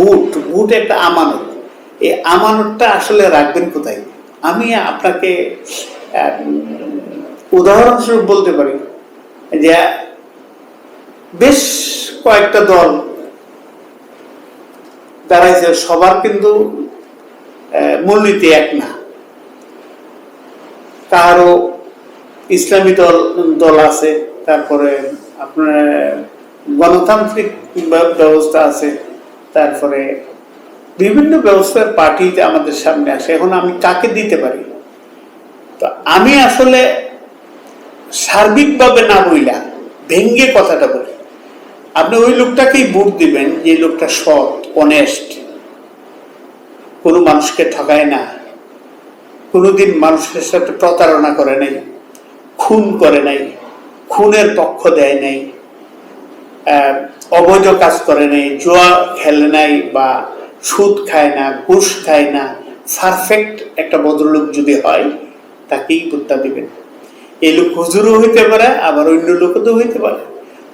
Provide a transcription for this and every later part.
বুট বুট একটা আমানত। এই আমানতটা আসলে রাখবেন কোথায়? আমি আপনাকে উদাহরণস্বরূপ বলতে পারি যে বেশ কয়েকটা দল দাঁড়াইছে, সবার কিন্তু মূলনীতি এক না। কারও ইসলামী দল দল আছে, তারপরে আপনার গণতান্ত্রিক ব্যবস্থা আছে তারপরে বিভিন্ন ব্যবস্থার পার্টি আমাদের সামনে আসে, এখন আমি কাকে দিতে পারি? তো আমি আসলে সার্বিকভাবে না বইলা, ভেঙ্গে কথাটা বলি। আপনি ওই লোকটাকেই ভোট দিবেন, যে লোকটা সৎ অনেস্ট কোনো মানুষকে ঠকায় না। কোনোদিন মানুষের সাথে প্রতারণা করে নাই, খুন করে নাই, খুনের পক্ষ দেয় নাই। অবৈধ কাজ করে নাই, জুয়া খেলে নাই বা সুদ খায় না, ঘুষ খায় না পারফেক্ট একটা ভদ্রলোক যদি হয়, তাকেই ভোটটা দিবেন। এই লোক হুজুরও হইতে পারে, আবার অন্য লোকও তো হইতে পারে।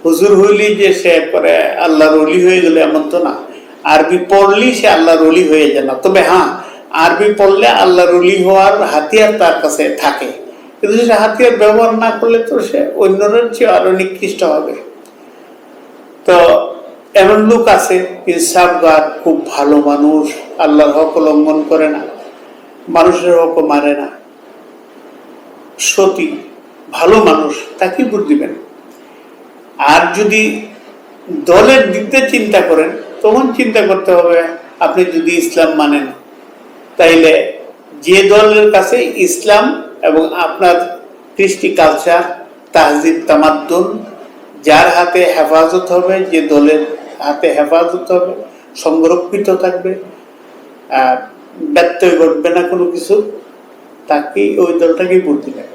হুজুর হইলেই যে সে পরে আল্লাহর অলি হয়ে গেলে এমন তো না। আরবি পড়লেই সে আল্লাহর অলি হয়ে যায় না। তবে হ্যাঁ আরবি পড়লে আল্লাহর অলি হওয়ার হাতিয়ার তার কাছে থাকে। কিন্তু সে হাতিয়ার ব্যবহার না করলে তো সে অন্যদের চেয়ে আরও নিকৃষ্ট হবে। এমন লোক আছে ইনসাফগার খুব ভালো মানুষ, আল্লাহর হক লঙ্ঘন করে না, মানুষের হক মারে না। সতী, ভালো মানুষ, তাকে ভোট দিবেন। আর যদি দলের দিকতে চিন্তা করেন, তখন চিন্তা করতে হবে, আপনি যদি ইসলাম মানেন, তাইলে যে দলের কাছে ইসলাম এবং আপনার কৃষ্টি কালচার তাহজিব, তামাদ্দুন, যার হাতে হেফাজত হবে যে দলের হাতে হেফাজত হবে, সংরক্ষিত থাকবে ব্যত্যয় ঘটবে না কোনো কিছু, তাকেই ওই দলটাকেই ভোট দিবেন